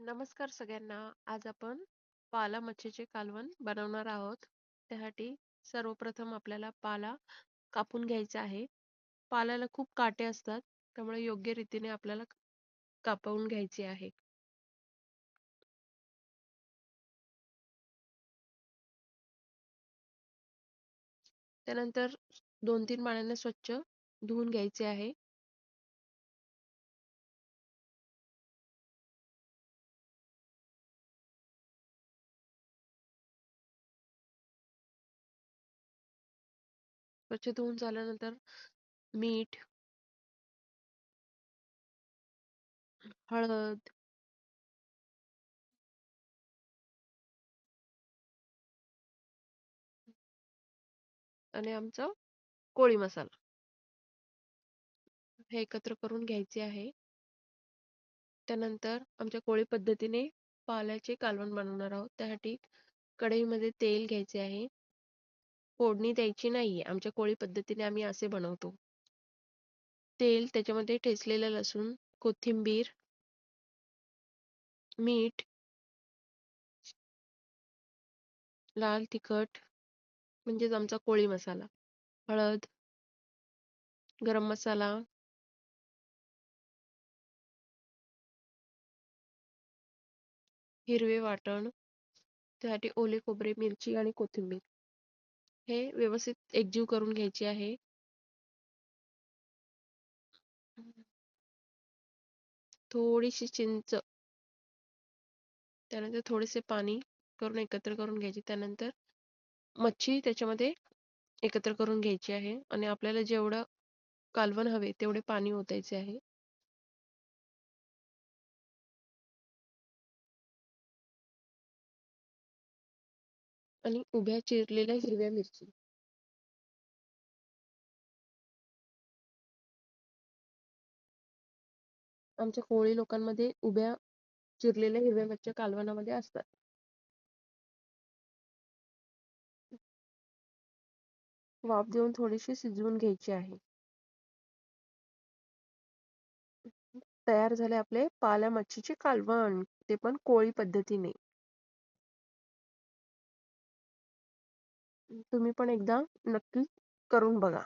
नमस्कार सगळ्यांना. आज आपण पाला मच्छीचे कालवण बनवणार आहोत. त्यासाठी सर्वप्रथम आपल्याला पाला कापून घ्यायचा आहे. पाल्याला खूप काटे असतात त्यामुळे योग्य रीतीने आपल्याला कापून घ्यायचे आहे. त्यानंतर दोन तीन पाण्याने स्वच्छ धुवून घ्यायचे आहे. स्वच्छ धुवून झाल्यानंतर मीठ हळद आणि आमचा कोळी मसाला. हे एकत्र करून घ्यायचे आहे. त्यानंतर आमच्या कोळी पद्धतीने पाल्याचे कालवण बनवणार आहोत. त्यासाठी कढईमध्ये तेल घ्यायचे आहे. फोडणी द्यायची नाहीये. आमच्या कोळी पद्धतीने आम्ही असे बनवतो. तेल त्याच्यामध्ये ठेचलेलं लसूण कोथिंबीर मीठ लाल तिखट म्हणजेच आमचा कोळी मसाला हळद गरम मसाला हिरवे वाटण त्यासाठी ओले खोबरे मिरची आणि कोथिंबीर. हे व्यवस्थित एकजीव करून घ्यायचे आहे. थोडीशी चिंच. त्यानंतर थोडेसे पाणी करून एकत्र करून घ्यायचे. त्यानंतर मच्छी त्याच्यामध्ये एकत्र करून घ्यायची आहे. आणि आपल्याला जेवढं कालवण हवे तेवढे पाणी ओतायचे आहे. आणि उभ्या चिरलेल्या हिरव्या मिरची. आमच्या कोळी लोकांमध्ये उभ्या चिरलेल्या हिरव्या मिरच्या कालवणामध्ये असतात. वाफ देऊन थोडीशी शिजवून घ्यायची आहे. तयार झाले आपले पाल्या मच्छीचे कालवण ते पण कोळी पद्धतीने. तुम्ही पण एकदा नक्की करून बघा.